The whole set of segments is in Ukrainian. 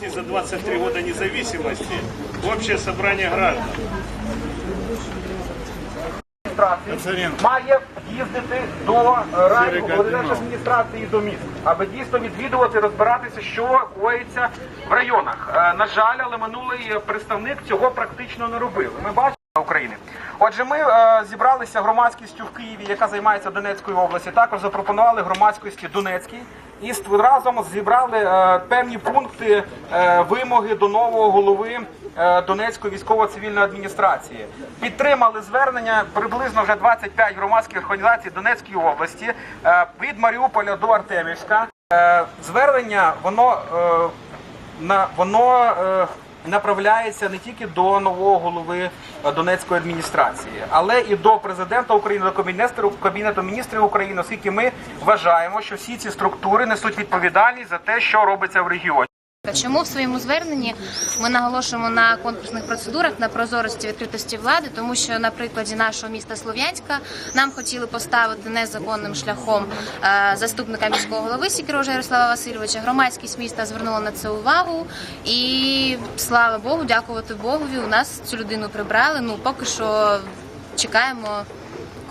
За 23 года независимости общее собрание граждан. адміністрації має їздити до райадміністрації до міст, аби дійсно відвідувати, розбиратися, що коїться в районах. Е, На жаль, але минулий представник цього практично не робив. Ми бачимо України. Отже, ми е, зібралися громадськістю в Києві, яка займається Донецькою області. Також запропонували громадськості Донецькій і разом зібрали е, певні пункти е, вимоги до нового голови е, Донецької військово-цивільної адміністрації. Підтримали звернення приблизно вже 25 громадських організацій Донецької області е, від Маріуполя до Артемівська. Е, Звернення воно е, на воно е, направляється не тільки до нового голови е, Донецької адміністрації, але і до президента України, до кабінету, кабінету міністрів України, оскільки ми вважаємо, що всі ці структури несуть відповідальність за те, що робиться в регіоні. Чому в своєму зверненні ми наголошуємо на конкурсних процедурах, на прозорості відкритості влади, тому що на прикладі нашого міста Слов'янська нам хотіли поставити незаконним шляхом е, заступника міського голови Сікірожа Ярослава Васильовича. Громадськість міста звернула на це увагу, і слава Богу, дякувати Богові. У нас цю людину прибрали. Ну поки що чекаємо.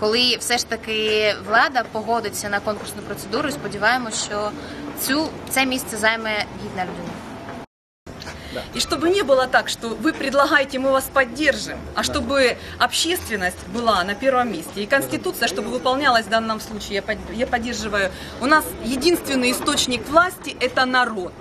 Коли все ж таки влада погодиться на конкурсну процедуру, сподіваємося, що цю це місце займе гідна людина. И чтобы не было так, что вы предлагаете, мы вас поддержим, а чтобы общественность была на первом месте. И Конституция, чтобы выполнялась в данном случае, я под- я поддерживаю. У нас единственный источник власти – это народ.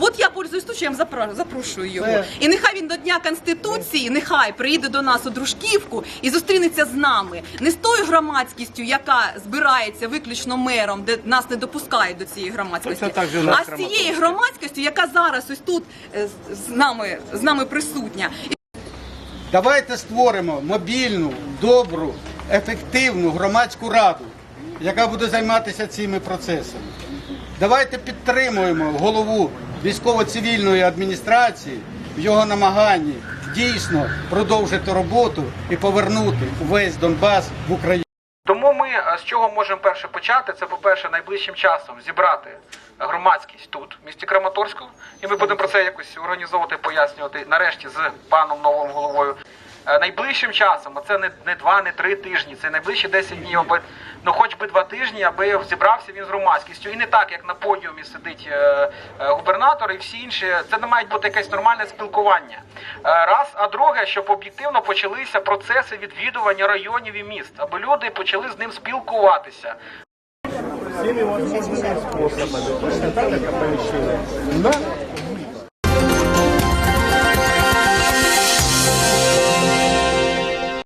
От я пользуюсь случаєм, запрошую його. І нехай він до Дня Конституції, нехай приїде до нас у Дружківку і зустрінеться з нами. Не з тою громадськістю, яка збирається виключно мером, де нас не допускають до цієї громадськості, а з цією громадськістю, яка зараз ось тут е, з нами, з нами присутня. Давайте створимо мобільну, добру, ефективну громадську раду, яка буде займатися цими процесами. Давайте підтримуємо голову військово-цивільної адміністрації в його намаганні дійсно продовжити роботу і повернути увесь Донбас в Україну. Тому ми з чого можемо перше почати? Це, по-перше, найближчим часом зібрати громадськість тут, в місті Краматорську, і ми будемо про це якось організовувати, пояснювати нарешті з паном новим головою. Е, Найближчим часом, а це не, не два, не три тижні, це найближчі 10 днів, аби ну хоч би два тижні, аби зібрався він з громадськістю. І не так, як на подіумі сидить е, е, губернатор і всі інші. Це не має бути якесь нормальне спілкування. Е, раз, а друге, щоб об'єктивно почалися процеси відвідування районів і міст, аби люди почали з ним спілкуватися. Всеми возможными способами. Точно так. На